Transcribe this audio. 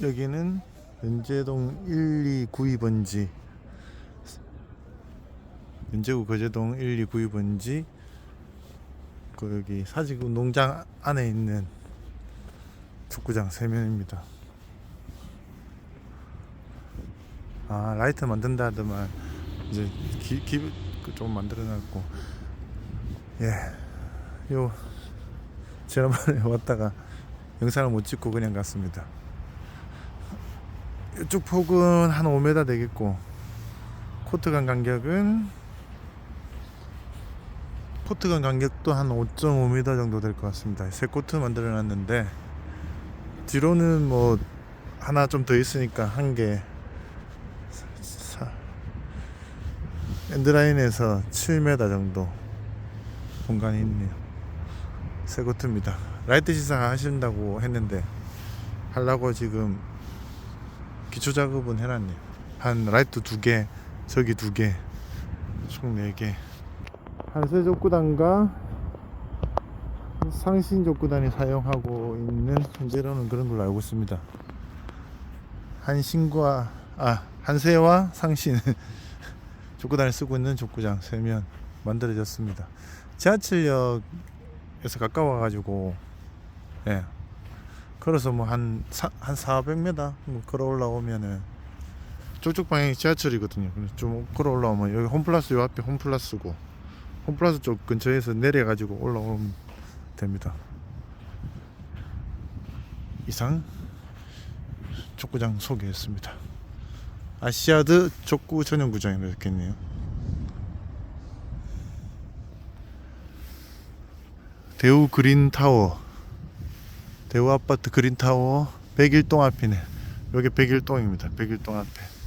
여기는 연제동 1292번지 연제구 거제동 1292번지 그 여기 사지구 농장 안에 있는 축구장 세면입니다. 아 라이트 만든다 하더만 이제 기, 기, 그좀 만들어놨고 예요 지난번에 왔다가 영상을 못 찍고 그냥 갔습니다. 이쪽 폭은 한 5m 되겠고 코트 간 간격은 코트 간 간격도 한 5.5m 정도 될 것 같습니다. 새 코트 만들어 놨는데 뒤로는 뭐 하나 좀 더 있으니까 한개 엔드라인에서 7m 정도 공간이 있네요. 새 코트입니다. 라이트 시상 하신다고 했는데 하려고 지금 기초 작업은 해놨네요. 한 라이트 두 개, 저기 두 개, 총 네 개. 한세 족구단과 상신 족구단이 사용하고 있는 현재로는 그런 걸로 알고 있습니다. 한신과 아 한세와 상신 족구단을 쓰고 있는 족구장 세면 만들어졌습니다. 지하철역에서 가까워 가지고 예 걸어서 뭐 한 한 400m 뭐 걸어 올라오면은 저쪽 방향이 지하철이거든요. 그래서 좀 걸어 올라오면 여기 홈플러스 요 앞에 홈플러스고 홈플러스 쪽 근처에서 내려 가지고 올라오면 됩니다. 이상 족구장 소개했습니다. 아시아드 족구 전용 구장이라고 적혀있네요. 대우 그린 타워 대우 아파트 그린 타워 101동 앞이네. 여기 101동입니다. 101동 앞에.